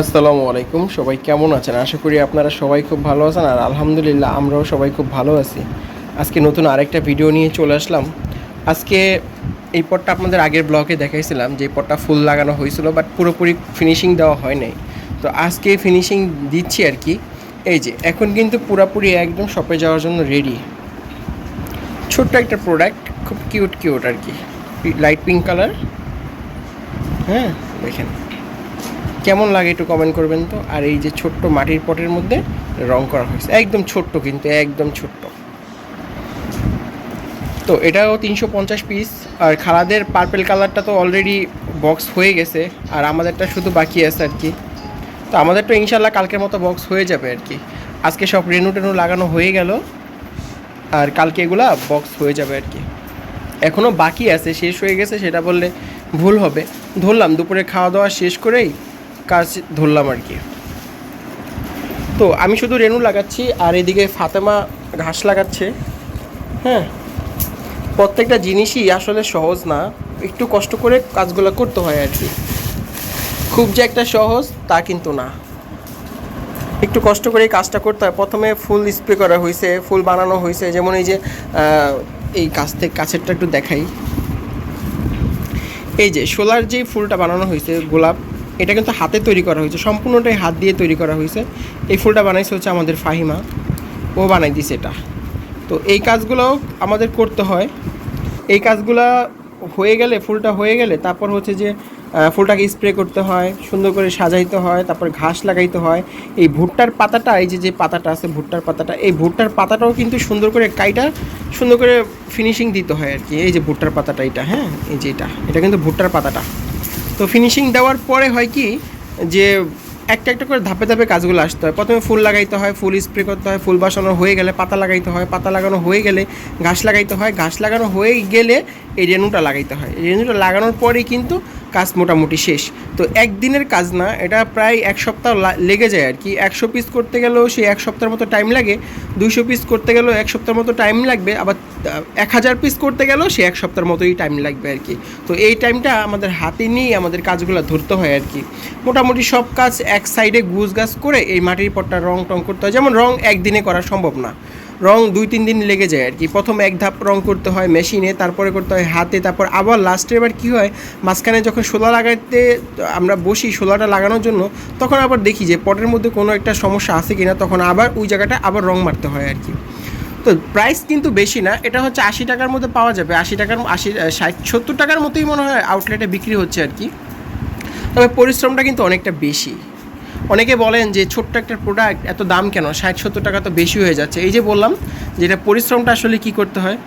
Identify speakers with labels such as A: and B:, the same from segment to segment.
A: আসসালামু আলাইকুম। সবাই কেমন আছেন? আশা করি আপনারা সবাই খুব ভালো আছেন আর আলহামদুলিল্লাহ আমরাও সবাই খুব ভালো আছি। আজকে নতুন আরেকটা ভিডিও নিয়ে চলে আসলাম। আজকে এই পটটা আপনাদের আগের ব্লগে দেখাইছিলাম যে পটটা ফুল লাগানো হয়েছিল বাট পুরোপুরি ফিনিশিং দেওয়া হয় নাই। তো আজকে ফিনিশিং দিচ্ছি আর কি। এই যে, এখন কিন্তু পুরোপুরি একদম শপে যাওয়ার জন্য রেডি ছোট্ট একটা প্রোডাক্ট খুব কিউট কিউট আর কি। লাইট পিঙ্ক কালার হ্যাঁ দেখেন। কেমন লাগে একটু কমেন্ট করবেন তো? আর এই যে ছোট্ট মাটির পটের মধ্যে রং করা হয়েছে। একদম ছোট্ট কিন্তু, একদম ছোট্ট। তো এটাও তিনশো পঞ্চাশ পিস আর খালাদের পার্পেল কালারটা তো অলরেডি বক্স হয়ে গেছে। আর আমাদেরটা শুধু বাকি আছে আর কি। তো আমাদের তো ইনশাল্লাহ কালকের মতো বক্স হয়ে যাবে আর কি। আজকে সব রেনু টেনু লাগানো হয়ে গেল। আর কালকে এগুলা বক্স হয়ে যাবে আর কি। এখনও বাকি আছে, শেষ হয়ে গেছে, সেটা বললে ভুল হবে। ধরলাম, দুপুরে খাওয়া দাওয়া শেষ করেই কাজ ধরলাম আর কি। তো আমি শুধু রেনু লাগাচ্ছি আর এদিকে ফাতেমা ঘাস লাগাচ্ছে। হ্যাঁ প্রত্যেকটা জিনিসই আসলে সহজ না, একটু কষ্ট করে কাজগুলো করতে হয় আর কি। খুব যে একটা সহজ তা কিন্তু না। একটু কষ্ট করে কাজটা করতে হয়। প্রথমে ফুল স্প্রে করা হয়েছে, ফুল বানানো হয়েছে, যেমন এই যে এই কাছ থেকে কাছেরটা একটু দেখাই। এই যে, সোলার যে ফুলটা বানানো হয়েছে, গোলাপ এটা কিন্তু হাতে তৈরি করা হয়েছে। সম্পূর্ণটাই হাত দিয়ে তৈরি করা হয়েছে। এই ফুলটা বানাইছে হচ্ছে আমাদের ফাহিমা। ও বানাই দিছে এটা। তো এই কাজগুলো আমাদের করতে হয়। এই কাজগুলা হয়ে গেলে, ফুলটা হয়ে গেলে তারপর হচ্ছে যে ফুলটাকে স্প্রে করতে হয়, সুন্দর করে সাজাইতে হয়, তারপর ঘাস লাগাইতে হয়। এই ভুট্টার পাতাটা, এই যে যে পাতাটা আছে, ভুট্টার পাতাটা, এই ভুট্টার পাতাটাও কিন্তু সুন্দর করে কাইটা সুন্দর করে ফিনিশিং দিতে হয় আর কি। এই যে ভুট্টার পাতাটা এটা হ্যাঁ? এই যে এটা এটা কিন্তু ভুট্টার পাতাটা। তো ফিনিশিং দেওয়ার পরে হয় কি যে একটা একটা করে ধাপে ধাপে কাজগুলো আসতে হয়। প্রথমে ফুল লাগাইতে হয়, ফুল স্প্রে করতে হয়, ফুল বাসানো হয়ে গেলে পাতা লাগাইতে হয়। পাতা লাগানো হয়ে গেলে ঘাস লাগাইতে হয়। ঘাস লাগানো হয়ে গেলে এই রেনুটা লাগাইতে হয়। রেনুটা লাগানোর পরেই কিন্তু কাজ মোটামুটি শেষ। তো একদিনের কাজ না, এটা প্রায় এক সপ্তাহ লেগে যায় আর কি। একশো পিস করতে গেলেও সেই এক সপ্তাহের মতো টাইম লাগে, দুইশো পিস করতে গেলেও এক সপ্তাহের মতো টাইম লাগবে, আবার এক হাজার পিস করতে গেলেও সে এক সপ্তাহের মতোই টাইম লাগবে আর কি। তো এই টাইমটা আমাদের হাতে নিয়েই আমাদের কাজগুলো ধরতে হয় আর কি। মোটামুটি সব কাজ এক সাইডে গুছ গাছ করে এই মাটির পটটা রং টং করতে হয়। যেমন রং একদিনে করা সম্ভব না। রং দুই, তিন দিন লেগে যায় আর কি। প্রথম এক ধাপ রং করতে হয় মেশিনে, তারপরে করতে হয় হাতে, তারপর আবার লাস্টে এবার কী হয়, মাঝখানে যখন শোলা লাগাতে আমরা বসি শোলাটা লাগানোর জন্য, তখন আবার দেখি যে পটের মধ্যে কোনো একটা সমস্যা আছে কিনা, তখন আবার ওই জায়গাটা আবার রং মারতে হয় আর কি। তো প্রাইস কিন্তু বেশি না, এটা হচ্ছে আশি টাকার মধ্যে পাওয়া যাবে। আশি টাকার, আশি ষাট, সত্তর টাকার মতোই মনে হয় আউটলেটে বিক্রি হচ্ছে আর কি। তবে পরিশ্রমটা কিন্তু অনেকটা বেশি। অনেকে বলেন যে ছোট্ট একটা প্রোডাক্ট এত দাম কেন? ষাট, সত্তর টাকা তো বেশি হয়ে যাচ্ছে। এই যে বললাম যে এটা পরিশ্রমটা আসলে কি করতে হয়?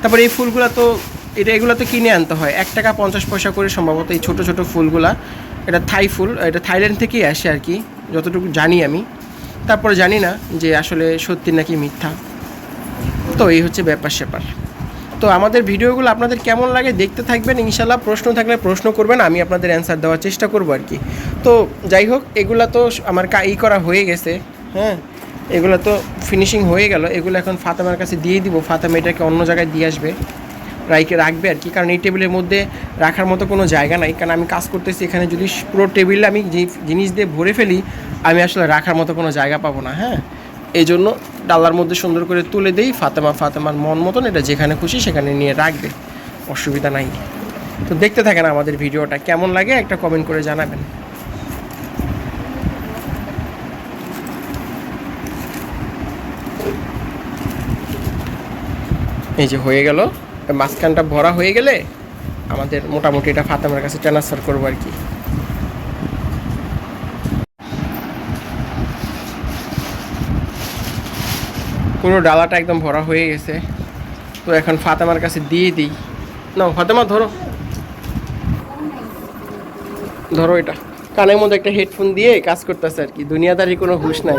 A: তারপরে এই ফুলগুলো তো, এটা এগুলো তো কিনে আনতে হয়। এক টাকা পঞ্চাশ পয়সা করে সম্ভবত এই ছোটো ছোটো ফুলগুলা। এটা থাই ফুল, এটা থাইল্যান্ড থেকেই আসে আর কি, যতটুকু জানি আমি। তারপরে জানি না যে আসলে সত্যি নাকি মিথ্যা। তো এই হচ্ছে ব্যাপার স্যাপার তো আমাদের ভিডিওগুলো আপনাদের কেমন লাগে দেখতে থাকবেন, ইনশাল্লাহ প্রশ্ন থাকলে প্রশ্ন করবেন, আমি আপনাদের অ্যান্সার দেওয়ার চেষ্টা করব আর কি। তো যাই হোক, এগুলো তো আমার ই করা হয়ে গেছে হ্যাঁ? এগুলো তো ফিনিশিং হয়ে গেল, এগুলো এখন ফাতেমার কাছে দিয়ে দিব, ফাতেমা এটাকে অন্য জায়গায় দিয়ে আসবে রাইকে রাখবে আর কি, কারণ এই টেবিলের মধ্যে রাখার মতো কোনো জায়গা নাই, কারণ আমি কাজ করতেছি, এখানে যদি পুরো টেবিলে আমি জিনিস দিয়ে ভরে ফেলি, আমি আসলে রাখার মতো কোনো জায়গা পাবো না হ্যাঁ? এই জন্য ডালার মধ্যে সুন্দর করে তুলে দেই, ফাতেমা ফাতেমার মন মতন এটা যেখানে খুশি সেখানে নিয়ে রাখবে, অসুবিধা নাই। তো দেখতে থাকেন আমাদের ভিডিওটা, কেমন লাগে একটা কমেন্ট করে জানাবেন। এই যে হয়ে গেল, মাঝখানটা ভরা হয়ে গেলে আমাদের মোটামুটি এটা ফাতেমার কাছে ট্রান্সফার করব আর কি। পুরো ডালাটা একদম ভরা হয়ে গেছে। তো এখন ফাতেমার কাছে দিয়ে দিই। না ফাতেমা, ধরো। ধরো এটা। কানের মধ্যে একটা হেডফোন দিয়ে কাজ করতেছে আর কি। দুনিয়াদারি কোনো হুশ নাই।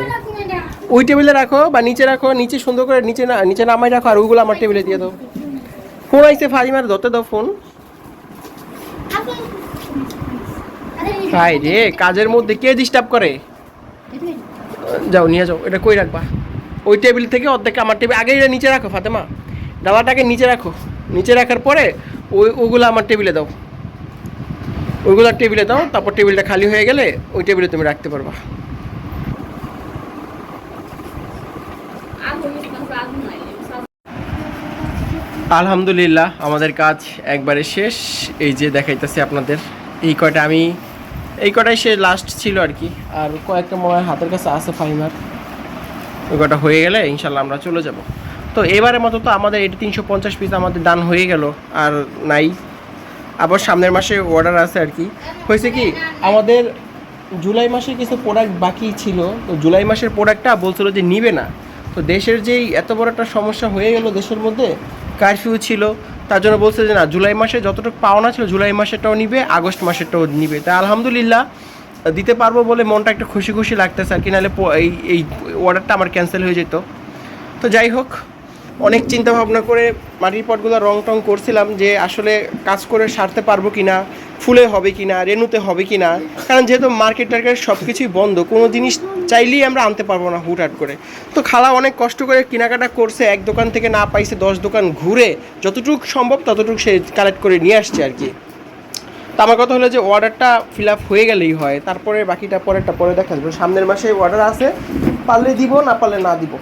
A: ওই টেবিলে রাখো বা নিচে রাখো, নিচে সুন্দর করে নিচে না নিচে নামাই রাখো আর ওইগুলো আমার টেবিলে দিয়ে দাও। ফোন আইসে ফাজিমার ধরতে দাও ফোন। হাই রে, কাজের মধ্যে কে ডিস্টার্ব করে? যাও, নিয়ে যাও। এটা কই রাখবা? ওই টেবিল থেকে অর্ধেক আমার টেবিল আগে এটা নিচে রাখো, ফাতেমা। ডালাটাকে নিচে রাখো। নিচে রাখার পরে ওই, ওগুলো আমার টেবিলে দাও। ওইগুলো টেবিলে দাও, তারপর টেবিলটা খালি হয়ে গেলে ওই টেবিলে তুমি রাখতে পারবা। আলহামদুলিল্লাহ, আমাদের কাজ একবারে শেষ। এই যে দেখাইতেছি আপনাদের, এই কয়টা আমি, এই কটাই সে লাস্ট ছিল আর কি। আর কয়েকটা মনে হাতের কাছে আছে ফাইমার ওই কটা হয়ে গেলে ইনশাল্লাহ আমরা চলে যাব। তো এবারের মতো তো আমাদের এটি তিনশো পঞ্চাশ পিস আমাদের দান হয়ে গেল, আর নাই। আবার সামনের মাসে অর্ডার আছে আর কি। হয়েছে কি, আমাদের জুলাই মাসে কিছু প্রোডাক্ট বাকি ছিল, তো জুলাই মাসের প্রোডাক্টটা বলছিল যে নিবে না। তো দেশের যেই এত বড় একটা সমস্যা হয়ে গেল দেশের মধ্যে কারফিউ ছিল, তার জন্য বলছে যে না, জুলাই মাসে যতটুকু পাওনা ছিল, জুলাই মাসেরটাও নিবে, আগস্ট মাসেরটাও নিবে। তাই আলহামদুলিল্লাহ দিতে পারব বলে মনটা একটু খুশি খুশি লাগতেছে আর কি, নাহলে এই এই অর্ডারটা আমার ক্যান্সেল হয়ে যেত। তো যাই হোক, অনেক চিন্তা ভাবনা করে মাটির পটগুলো রং টং করছিলাম যে আসলে কাজ করে সারতে পারব কি না ফুলে হবে কি না রেনুতে হবে কি না কারণ যেহেতু মার্কেট টার্কেট সব কিছুই বন্ধ, কোনো জিনিস চাইলেই আমরা আনতে পারব না হুটহাট করে। তো খালা অনেক কষ্ট করে কেনাকাটা করছে, এক দোকান থেকে না পাইছে, দশ দোকান ঘুরে, যতটুকু সম্ভব ততটুকু সে কালেক্ট করে নিয়ে আসছে আর কি। তো আমার কথা হলো যে অর্ডারটা ফিল আপ হয়ে গেলেই হয়। তারপরে বাকিটা পরেরটা পরে দেখা যাবে। সামনের মাসে অর্ডার আছে পারলে দিব না পারলে না দিব।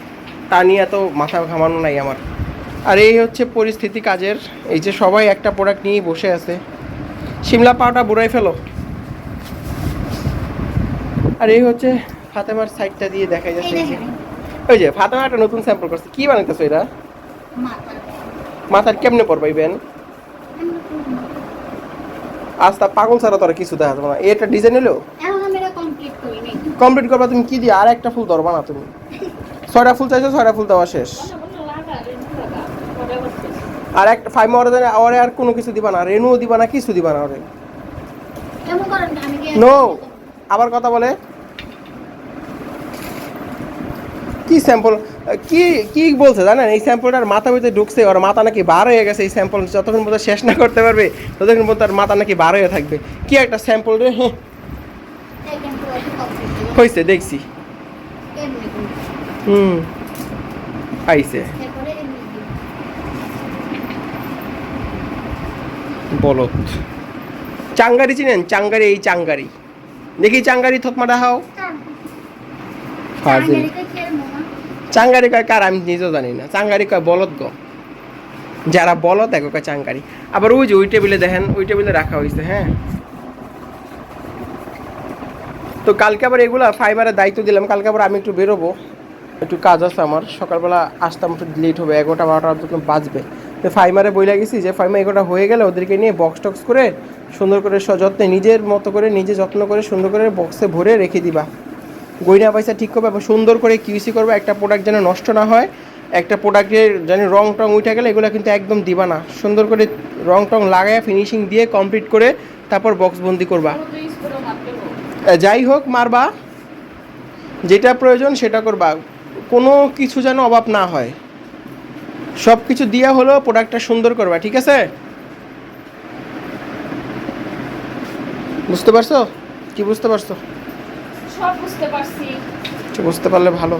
A: তা নিয়ে এত মাথা ঘামানো নাই আমার। আর এই হচ্ছে পরিস্থিতি কাজের। এই যে সবাই একটা প্রোডাক্ট নিয়েই বসে আছে। সিমলা পাওয়াটা বুড়াই ফেলো। আর এই হচ্ছে ফাতেমার সাইডটা দিয়ে দেখা যাচ্ছে। এই যে- ওই যে ফাতেমা একটা নতুন স্যাম্পল করছে। কি বানাইতেছো এটা? মাথার। কেমনে পড়বাই বেন? আজ তা পাগল ছাড়া তোরা কিছু দেখা যাবে না। এটা ডিজাইন এলো?
B: কমপ্লিট
A: করবা তুমি কি দিয়ে আর একটা ফুল ধরবা না তুমি? ছয়টা ফুল চাইছো ছয়টা ফুল দেওয়া শেষ। আর একটা ফাইভ মাওয়ার দেন আওয়ারে আর কোনো কিছু দিবা না। রেনুও দিবা না কিছু দিবা না ওরে।
B: নো
A: আবার কথা বলে। কি স্যাম্পল কি কি বলছে জানেন? এই স্যাম্পলটার মাথা ভিতরে ঢুকছে ওর মাথা নাকি বার হয়ে গেছে এই স্যাম্পল যতক্ষণ পর্যন্ত শেষ না করতে পারবে ততক্ষণ পর্যন্ত তার মাথা নাকি বার হয়ে থাকবে। কি একটা স্যাম্পল রে হ্যাঁ। হয়েছে দেখছি। হুম। আইছে। বলত। চাঙ্গারি চিনেন? চাঙ্গারি এই চাঙ্গারি। দেখি চাঙ্গারি থতমা দেখাও। ফাজিল
B: আমেরিকা কি আর মোমা?
A: চাঙ্গারি কয় কার আমি নিজেও জানি না। চাঙ্গারি কয় বলত গো। যারা বলত এক কয় চাঙ্গারি। আবার ওই যে ওই টেবিলে দেখেন, ওই টেবিলে রাখা হয়েছে হ্যাঁ? তো কালকে আবার এগুলা ফাইবারের দায়িত্ব দিলাম। কালকে আবার আমি একটু বেরোবো। একটু কাজ আছে আমার। সকালবেলা আসতাম, একটু লেট হবে, এগারোটা, বারোটা অন্তত বাজবে। তো ফাইমারে বইলা গেছি যে ফাইমা এগারোটা হয়ে গেলে ওদেরকে নিয়ে বক্স টক্স করে সুন্দর করে সযত্নে নিজের মতো করে, নিজে যত্ন করে সুন্দর করে বক্সে ভরে রেখে দিবা। গয়না পয়সা ঠিক করবে এবং সুন্দর করে কিউসি করবে, একটা প্রোডাক্ট যেন নষ্ট না হয়, একটা প্রোডাক্টের যেন রং টং উঠে গেলে এগুলো কিন্তু একদম দিবা না সুন্দর করে রং টং লাগায় ফিনিশিং দিয়ে কমপ্লিট করে তারপর বক্স বন্দি করবা। যাই হোক, মারবা। যেটা প্রয়োজন সেটা করবা। কোনো কিছু যেন অভাব না হয়। সব কিছু দিয়া হলো প্রোডাক্টটা সুন্দর করবা, ঠিক আছে? বুঝতে পারছ? কি বুঝতে পারছ?
B: সব
A: আচ্ছা, বুঝতে পারলে ভালো।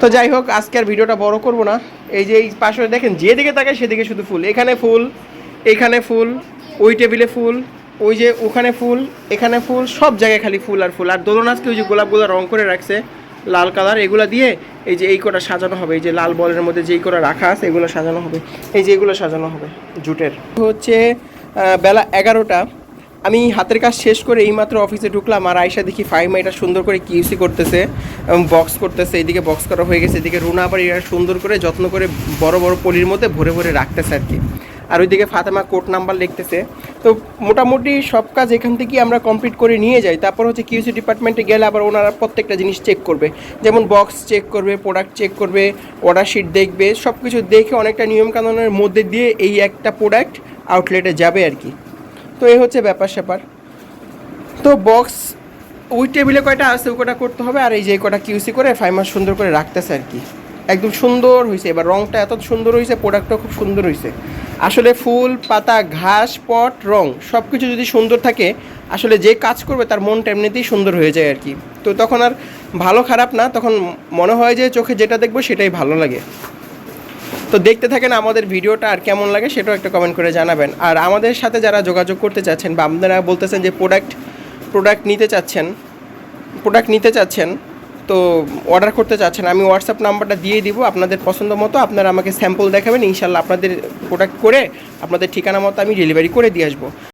A: তো যাই হোক আজকে আর ভিডিওটা বড় করব না। এই যে এই পাশে দেখেন যেদিকে তাকায় সেদিকে শুধু ফুল। এখানে ফুল এখানে ফুল ওই টেবিলে ফুল ওই যে ওখানে ফুল এখানে ফুল সব জায়গায় খালি ফুল আর ফুল। আর দোলন আজকে ওই যে গোলাপগুলো রং করে রাখছে লাল কালার এগুলা দিয়ে এই যে এই কটা সাজানো হবে। এই যে লাল বলের মধ্যে যেই কটা রাখা আছে এগুলো সাজানো হবে। এই যে এগুলো সাজানো হবে জুটের। হচ্ছে বেলা এগারোটা। আমি হাতের কাজ শেষ করে এইমাত্র অফিসে ঢুকলাম আর আয়সা দেখি ফাইমা এটা সুন্দর করে কিউসি করতেছে বক্স করতেছে, এদিকে বক্স করা হয়ে গেছে, এদিকে রুনা আবার এটা সুন্দর করে যত্ন করে বড় বড় পলির মধ্যে ভরে ভরে রাখতেছে আর কি। আর ওইদিকে ফাতেমা কোড নাম্বার লিখতেছে। তো মোটামুটি সব কাজ এখান থেকেই আমরা কমপ্লিট করে নিয়ে যাই। তারপর হচ্ছে কিউসি ডিপার্টমেন্টে গেলে আবার ওনারা প্রত্যেকটা জিনিস চেক করবে। যেমন বক্স চেক করবে প্রোডাক্ট চেক করবে অর্ডার শিট দেখবে সব কিছু দেখে অনেকটা নিয়মকানুনের মধ্যে দিয়ে এই একটা প্রোডাক্ট আউটলেটে যাবে আর কি। তো এই হচ্ছে ব্যাপার স্যাপার। তো বক্স ওই টেবিলে কয়টা আছে, ওই কটা করতে হবে, আর এই যে কটা কিউসি করে ফাইমার সুন্দর করে রাখতেছে আর কি। একদম সুন্দর হয়েছে এবার রংটা এত সুন্দর হয়েছে প্রোডাক্টটাও খুব সুন্দর হয়েছে আসলে ফুল, পাতা, ঘাস, পট, রং সব কিছু যদি সুন্দর থাকে, আসলে যে কাজ করবে তার মনটা এমনিতেই সুন্দর হয়ে যায় আর কি। তো তখন আর ভালো খারাপ না, তখন মনে হয় যে চোখে যেটা দেখব সেটাই ভালো লাগে। তো দেখতে থাকেন আমাদের ভিডিওটা আর কেমন লাগে সেটাও একটা কমেন্ট করে জানাবেন। আর আমাদের সাথে যারা যোগাযোগ করতে চাচ্ছেন বা আপনারা বলতেছেন যে প্রোডাক্ট প্রোডাক্ট নিতে চাচ্ছেন প্রোডাক্ট নিতে চাচ্ছেন, তো অর্ডার করতে চাচ্ছেন, আমি হোয়াটসঅ্যাপ নাম্বারটা দিয়ে দিব আপনাদের পছন্দ মতো, আপনারা আমাকে স্যাম্পল দেখাবেন, ইনশাল্লাহ আপনাদের প্রোডাক্ট করে আপনাদের ঠিকানা মতো আমি ডেলিভারি করে দিয়ে আসব।